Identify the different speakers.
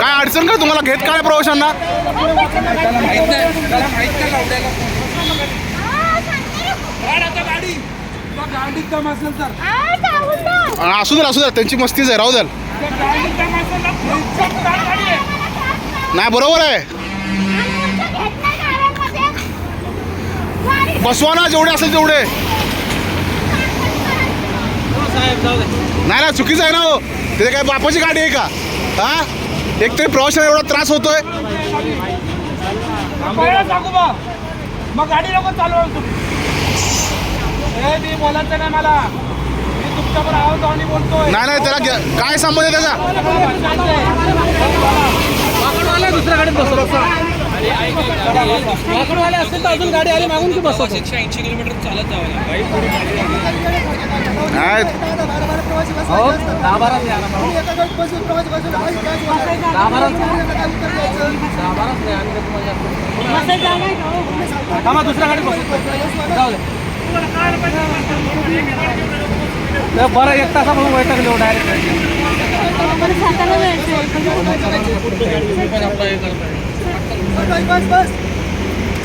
Speaker 1: काय अडचण आहे
Speaker 2: काय तुम्हाला? घेत काय प्रवाशांना? असू द्या असू द्या त्यांची मस्तीच आहे राहू
Speaker 1: द्याल.
Speaker 2: नाही बरोबर आहे. बसवा ना जेवढे असेल तेवढे. नाही ना चुकीचं आहे ना हो. तिथे काय बापाची गाडी आहे का? हा? एक तरी प्रवाशांना एवढा त्रास होतोय.
Speaker 1: मग गाडी नको हे मी बोलायचं नाही मला. मी तुमच्यावर आणि बोलतोय.
Speaker 2: नाही नाही त्याला घ्या- काय संबंध आहे त्याचा?
Speaker 1: वाकडवाले दुसऱ्या गाडीत बसवतो वाकडवाले असतील तर अजून गाडी आली मागून की बसवतो एकशे ऐंशी किलोमीटर चालत जावं
Speaker 2: नाही
Speaker 1: हो तुम्हाला थांबा दुसऱ्या जाऊ दे. बरं एक तासापासून बैठक लिहू डायरेक्ट
Speaker 3: बस बस.